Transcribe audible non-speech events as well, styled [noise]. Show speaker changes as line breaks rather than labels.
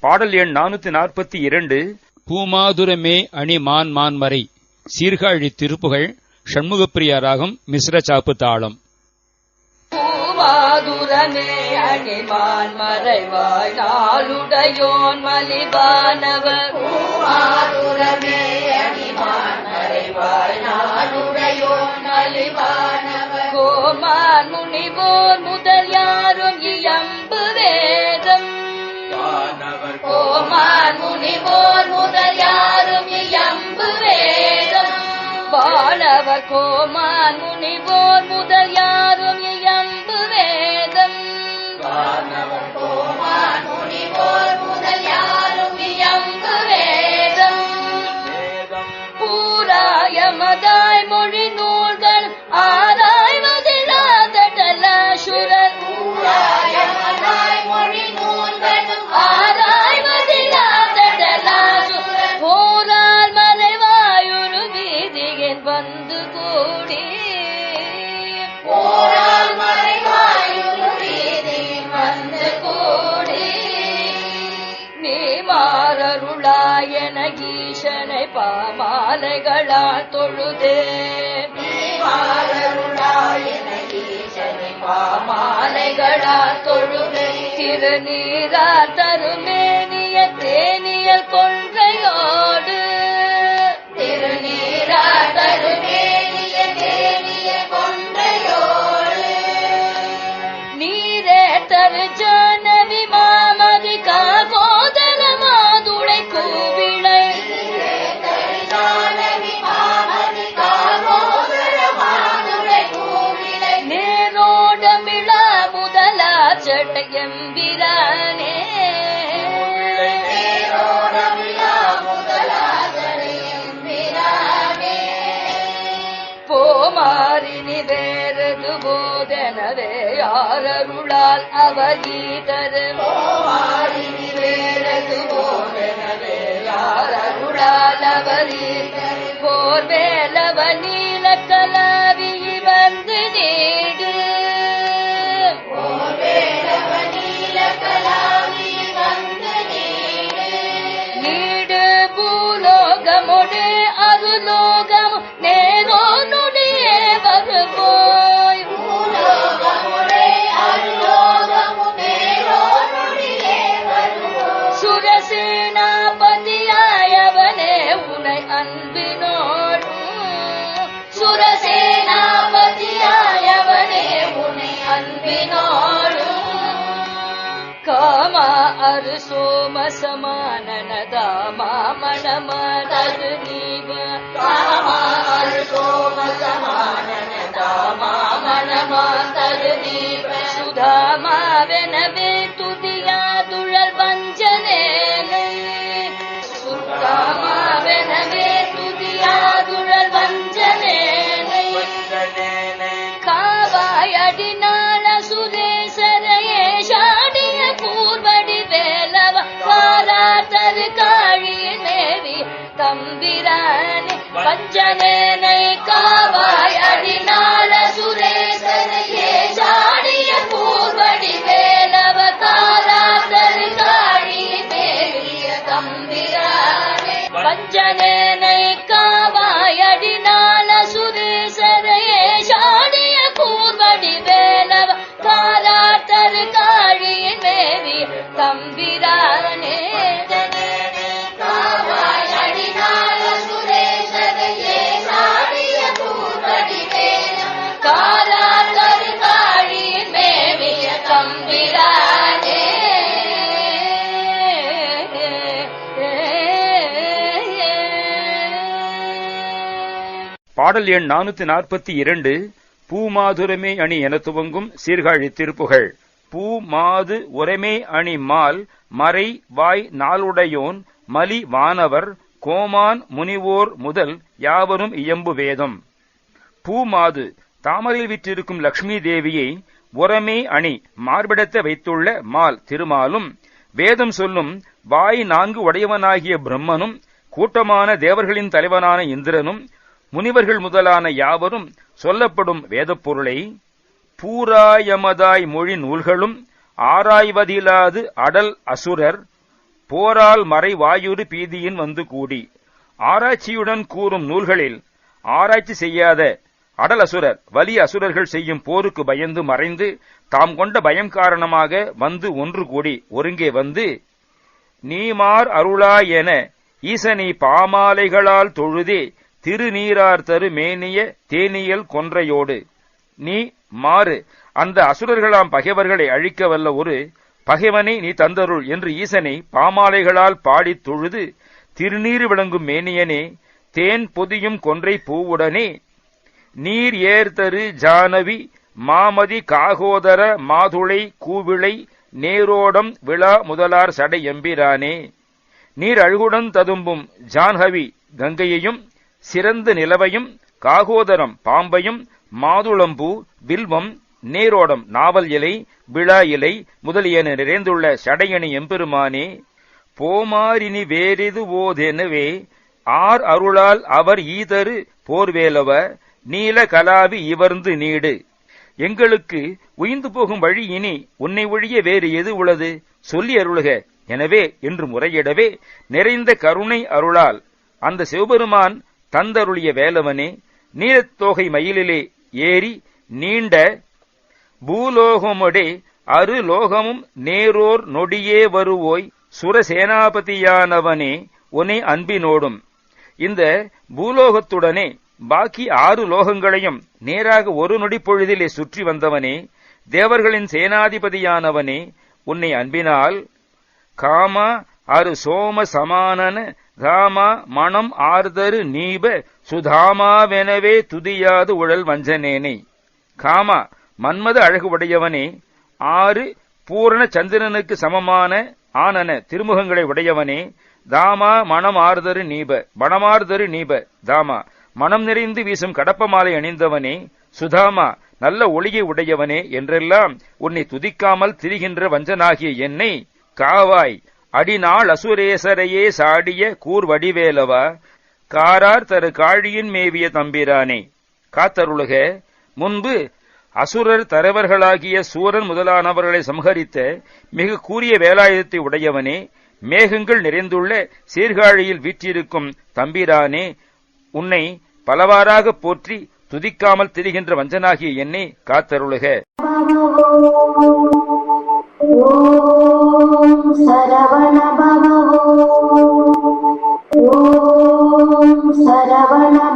பாடல் எண் நானூத்தி நாற்பத்தி இரண்டு.
பூமாதுரமே அணி மான் மான்மறை சீர்காழி திருப்புகழ் ஷண்முகப்பிரியா ராகம் மிஸ்ர சாப்பு தாளம்.
பூமாதுரமே அணிமான் மறைவாய் நாளுடையோன் மலிவானவர். பூமாதுரமே அணிமான் மறைவாய் நாளுடையோன் மலிவானவர். கோமான் முனிவோர் முதல் யாரும் இயம்பு வேதம். கோமான் முனிவோர் முதல் யாரும் இயம்பு வேதம். வானவர் கோமான் முனிவோர் முதல் யாரும் i don't ஈசனை பாமாலைகளால் தொழுதே. பாமாலைகளால் தொழுதே. திருநீரா தருமேனிய முதலா சட்டயம்பிரானே போமாறினி வேறது போதனவே யாரருளால் அவகீதரு போமாறினி வேறது போதனவே யாரருளால் அவகீதரு போர் வேலவ பூலோகமுடு सोम समान दा मानीवन सुधान वे तु दुर्लवञ्चने नावेनवे तु दुर्लवञ्चने नै कावादिना வஞ்சனேனை காவா.
பாடல் எண் நானூத்தி நாற்பத்தி இரண்டு பூமாதுரமே அணி என துவங்கும் சீர்காழி திருப்புகழ் பூ மாது உரமே அணி மால் மறை வாய் நாளுடையோன் மலி வானவர் கோமான் முனிவோர் முதல் யாவரும் இயம்பு வேதம். பூமாது தாமரையில் விற்றிருக்கும் லக்ஷ்மி தேவியை உரமே அணி மார்பிடத்த வைத்துள்ள மால் திருமாலும் வேதம் சொல்லும் வாய் நான்கு உடையவனாகிய பிரம்மனும் கூட்டமான தேவர்களின் தலைவனான இந்திரனும் முனிவர்கள் முதலான யாவரும் சொல்லப்படும் வேதப் பொருளை பூராயமதாய் மொழி நூல்களும் ஆராய்வதிலாது அடல் அசுரர் போரால் மறை வாயுறு பீதியின் வந்து கூடி. ஆராய்ச்சியுடன் கூறும் நூல்களில் ஆராய்ச்சி செய்யாத அடல் அசுரர் வலிய அசுரர்கள் செய்யும் போருக்கு பயந்து மறைந்து தாம் கொண்ட பயம் காரணமாக வந்து ஒன்று கூடி ஒருங்கே வந்து நீமார் அருளா என ஈசனை பாமாலைகளால் தொழுதே திருநீரார் தரு மேனிய தேனியல் கொன்றையோடு. நீ மாறு. அந்த அசுரர்களாம் பகைவர்களை அழிக்க வல்ல ஒரு பகைவனை நீ தந்தருள் என்று ஈசனை பாமாலைகளால் பாடித் தொழுது திருநீர் விளங்கும் மேனியனே தேன் பொதியும் கொன்றை பூவுடனே. நீர் ஏர்தரு ஜானவி மாமதி காகோதர மாதுளை கூவிளை நேரோடம் விழா முதலார் சடை எம்பிரானே. நீர் அழுகுடன் ததும்பும் ஜான்ஹவி கங்கையையும் சிறந்த நிலவையும் காகோதரம் பாம்பையும் மாதுளம்பூ வில்வம் நேரோடம் நாவல் இலை விழா இலை முதலியன நிறைந்துள்ள சடையணி எம்பெருமானே போமாரினி வேறிது ஓதெனவே ஆர் அருளால் அவர் ஈதரு போர்வேலவ நீல கலாவி இவர்ந்து நீடு. எங்களுக்கு உயிந்து போகும் வழி இனி உன்னை ஒழிய வேறு எது உள்ளது? சொல்லி அருளுக. எனவே என்று முறையிடவே நிறைந்த கருணை அருளால் அந்த சிவபெருமான் தந்தருளிய வேலவனே நீலத்தோகை மயிலிலே ஏறி நீண்ட பூலோகமுடே அருலோகமும் நேரோர் நொடியே வருவோய் சுரசேனாபதியானவனே உனே அன்பினோடும். இந்த பூலோகத்துடனே பாக்கி ஆறு லோகங்களையும் நேராக ஒரு நொடி பொழுதிலே சுற்றி வந்தவனே தேவர்களின் சேனாதிபதியானவனே உன்னை அன்பினால் காமா அரு சோம சமானன தாமா மணம் ஆர்தரு நீப சுதாமாவெனவே துதியாது உழல் வஞ்சனேனே. காமா மன்மத அழகு உடையவனே ஆறு பூரண சந்திரனுக்கு சமமான ஆனன திருமுகங்களை உடையவனே. தாமா மனம் ஆர்தரு நீப மணமார்தரு நீப தாமா மனம் நிறைந்து வீசும் கடப்ப மாலை அணிந்தவனே. சுதாமா நல்ல ஒளியை உடையவனே என்றெல்லாம் உன்னை துதிக்காமல் திரிகின்ற வஞ்சனாகிய என்னை. காவாய் அடிநாள் அசுரேசரையே சாடிய கூர் வடிவேலவா காரார் தரு காழியின் மேவிய தம்பிரானே. காத்தருளுக முன்பு அசுரர் தரவர்களாகிய சூரன் முதலானவர்களை சம்ஹரித்த மிக கூறிய வேலாயுதத்தை உடையவனே மேகங்கள் நிறைந்துள்ள சீர்காழியில் வீற்றிருக்கும் தம்பிரானே உன்னை பலவாறாக போற்றி துதிக்காமல் திரிகின்ற வஞ்சனாகிய என்னை காத்தருளுக. [laughs]
Saravana Bhava Om Saravana Bhava